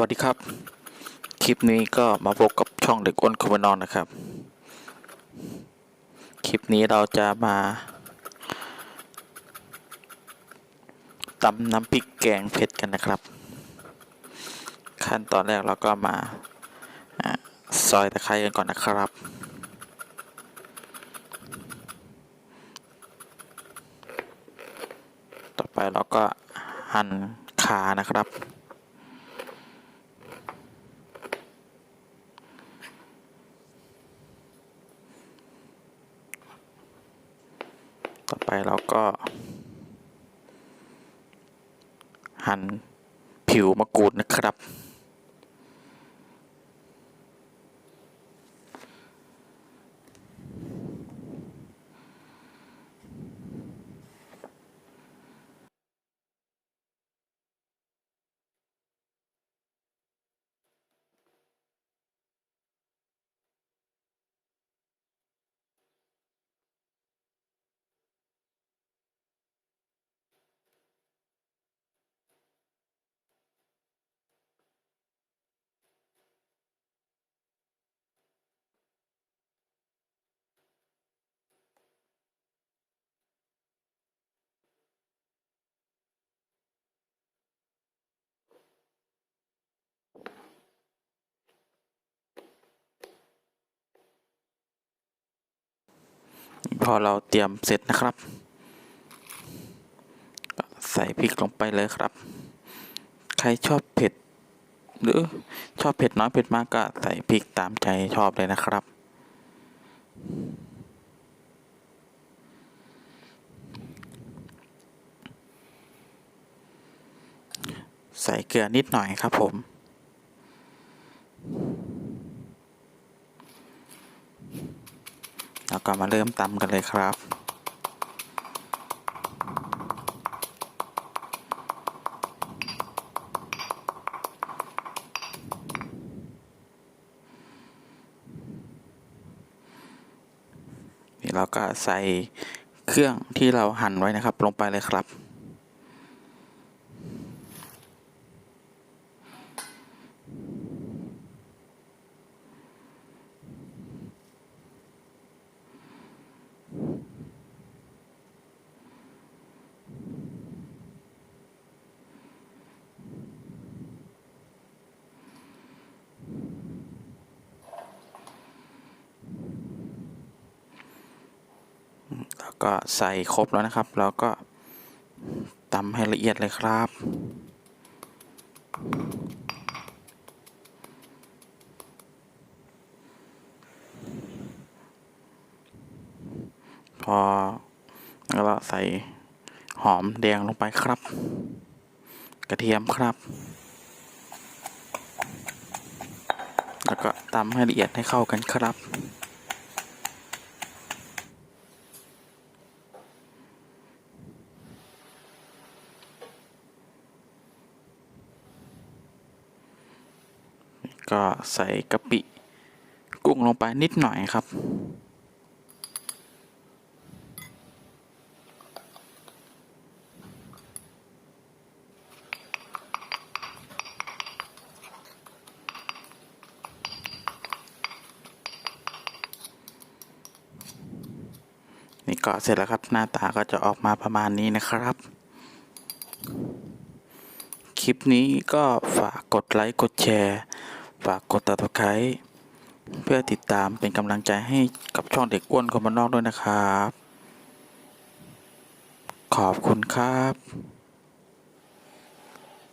วัสดีครับ คลิปนี้ก็มาพบกับช่องเด็กอ้นคอมมนอนนะครับ คลิปนี้เราจะมาตำน้ำพริกแกงเผ็ดกันนะครับ ขั้นตอนแรกเราก็มาซอยตะไคร้กันก่อนนะครับ ต่อไปเราก็หั่นขานะครับ ต่อไปเราก็ หั่นผิวมะกรูดนะครับ พอเราเตรียมเสร็จนะครับใส่พริกลงไปเลยครับ ใครชอบเผ็ด หรือชอบเผ็ดน้อยเผ็ดมากก็ใส่พริกตามใจชอบเลยนะครับ ใส่เกลือนิดหน่อยครับผม แล้วก็มาเริ่มตำกันเลยครับ นี่เราก็ใส่เครื่องที่เราหั่นไว้นะครับลงไปเลยครับ ก็ใส่ครบแล้วนะครับแล้วก็ตำให้ละเอียดเลยครับ พอแล้วก็ใส่หอมแดงลงไปครับ กระเทียมครับ แล้วก็ตำให้ละเอียดให้เข้ากันครับ ก็ใส่กะปิ กุ้งลงไปนิดหน่อยครับ นี่ก็เสร็จแล้วครับหน้าตาก็จะออกมาประมาณนี้นะครับคลิปนี้ก็ฝากกดไลค์ กดแชร์ ฝากกดติดตามเพื่อติดตามเป็นกำลังใจให้กับช่องเด็กอ้วนคนบ้านนอกด้วยนะครับ ขอบคุณครับ